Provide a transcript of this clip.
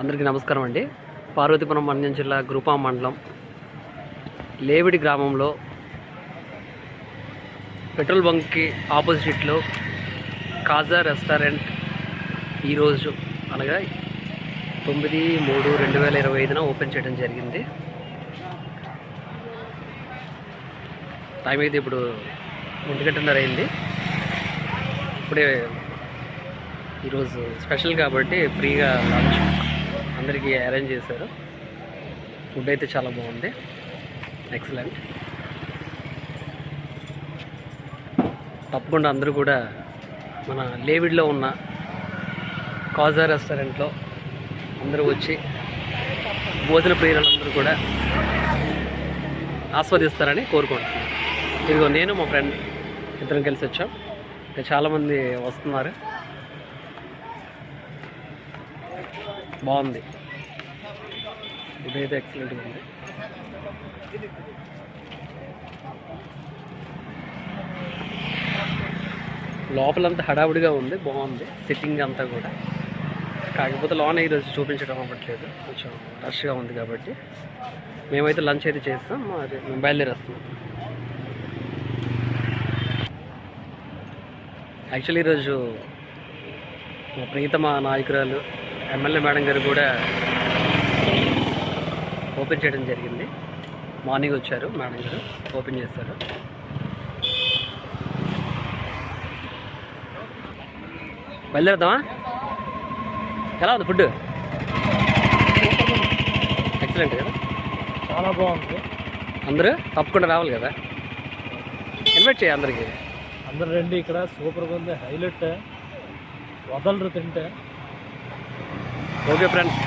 అందరికీ నమస్కారం అండి. పార్వతీపురం మన్యం జిల్లా గ్రూపా మండలం లేవిడి గ్రామంలో పెట్రోల్ బంక్కి ఆపోజిట్లో కాజా రెస్టారెంట్ ఈరోజు అనగా తొమ్మిది మూడు రెండు వేల ఇరవై ఐదున ఓపెన్ చేయడం జరిగింది. టైం అయితే ఇప్పుడు ఒంటి గంటన్నర అయింది. ఇప్పుడే ఈరోజు స్పెషల్ కాబట్టి ఫ్రీగా లాంచ్ అందరికీ అరేంజ్ చేశారు. ఫుడ్ అయితే చాలా బాగుంది. ఎక్సలెంట్ తప్పకుండా అందరూ కూడా మన లేవిడ్లో ఉన్న కాజా రెస్టారెంట్లో అందరూ వచ్చి భోజన ప్రియులందరూ కూడా ఆస్వాదిస్తారని కోరుకుంటున్నాను. ఇదిగో నేను మా ఫ్రెండ్ ఇద్దరం కలిసి వచ్చాం. ఇంకా చాలామంది వస్తున్నారు. బాగుంది. ఇదైతే ఎక్సలెంట్గా ఉంది. లోపలంతా హడావుడిగా ఉంది బాగుంది. సిట్టింగ్ అంతా కూడా. కాకపోతే లోన ఈరోజు చూపించడం అవ్వట్లేదు. కొంచెం రష్గా ఉంది కాబట్టి. మేమైతే లంచ్ అయితే చేస్తాం అది మేము బయలుదేరేస్తున్నాం యాక్చువల్లీ ఈరోజు మా ప్రీతమ నాయకురాలు ఎమ్మెల్యే మేడం గారు కూడా ఓపెన్ చేయడం జరిగింది. మార్నింగ్ వచ్చారు మేడం గారు ఓపెన్ చేశారు. బయలుదేరదామా ఎలా ఉంది ఫుడ్ ఎక్సలెంట్ కదా? చాలా బాగుంది. అందరూ తప్పకుండా రావాలి కదా? ఇన్వైట్ చేయి అందరికీ. అందరు రండి ఇక్కడ. సూపర్గా ఉంది. హైలైట్. వదలరు తింటే. Okay friends.